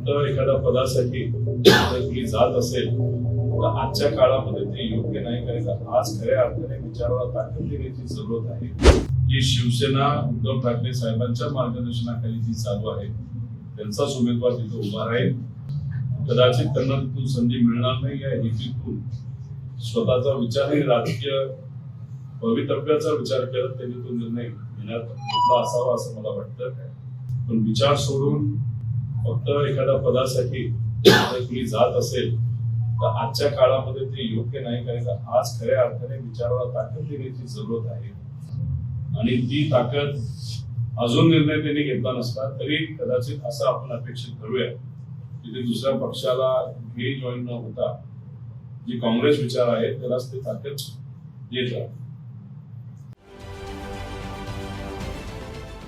फक्त एखाद्या पदासाठी जर जात असेल तर आजच्या काळामध्ये ते योग्य नाही कारण आज खऱ्या अर्थाने विचाराला ताकद देण्याची जरूरत आहे. जी शिवसेना उद्धव ठाकरे साहेबांच्या मार्गदर्शनाखाली जी चालू आहे त्यांचाच उमेदवार तिथे उभा राहील. कदाचित त्यांना तिथून संधी मिळणार नाही या हेतूतून स्वतःचा विचार राजकीय भवितव्याचा विचार करत त्यांनी तो निर्णय घेण्यात घेतला असावा असं मला वाटतं. पण विचार सोडून फक्त एखाद्या पदासाठी कुणी जात असेल तर आजच्या काळामध्ये ते योग्य नाही कारण का आज खऱ्या अर्थाने विचाराला ताकद देण्याची जरूरत आहे. आणि ती ताकद अजून निर्णय त्यांनी घेतला नसला तरी कदाचित असं आपण अपेक्षित करूया की ते दुसऱ्या पक्षाला हे जॉईन न होता जी काँग्रेस विचार आहे त्यालाच ते ताकद देत राहतील